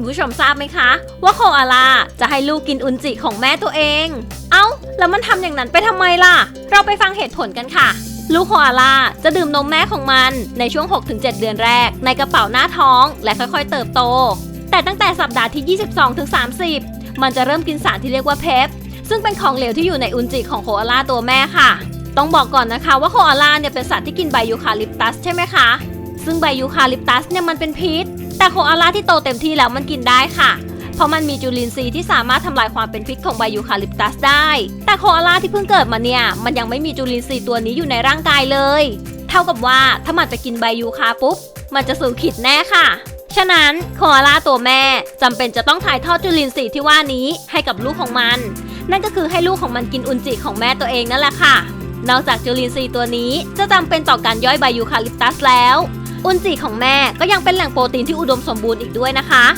คุณผู้ชมทราบไหมคะ ว่าโคอาลาจะให้ลูกกินอุนจิของแม่ตัวเอง เอ้า แล้วมันทำอย่างนั้นไปทำไมล่ะ เราไปฟังเหตุผลกันค่ะ ลูกโคอาลาจะดื่มนมแม่ของมันในช่วง 6-7 เดือนแรก ในกระเป๋าหน้าท้องและค่อยๆ เติบโต แต่ตั้งแต่สัปดาห์ที่ 22-30 มันจะเริ่มกินสารที่เรียกว่าเพปซึ่งเป็นของเหลวที่อยู่ในอุนจิของโคอาลาตัวแม่ค่ะ ต้องบอกก่อนนะคะว่าโคอาลาเนี่ยเป็นสัตว์ที่กินใบยูคาลิปตัสใช่ไหมคะ ซึ่งใบยูคาลิปตัสเนี่ยมันเป็นพิษ แต่โคอาลาที่โตเต็มที่แล้วมันกินได้ค่ะ เพราะมันมีจุลินทรีย์ที่สามารถทำลายความเป็นพิษของใบยูคาลิปตัสได้ แต่โคอาลาที่เพิ่งเกิดมาเนี่ย มันยังไม่มีจุลินทรีย์ตัวนี้อยู่ในร่างกายเลย เท่ากับว่าถ้ามันจะกินใบยูคาปุ๊บ มันจะสู่ขิดแน่ค่ะฉะนั้นโคอาลาตัวแม่จำเป็นจะต้องถ่ายทอดจุลินทรีย์ที่ว่านี้ให้กับลูกของมัน นั่นก็คือให้ลูกของมันกินอุนจิของแม่ตัวเองนั่นแหละค่ะ นอกจากจุลินทรีย์ตัวนี้จะจำเป็นต่อการย่อยใบยูคาลิปตัสแล้ว อุนจิของแม่ก็ยังเป็นแหล่งโปรตีนที่อุดมสมบูรณ์อีกด้วยนะคะ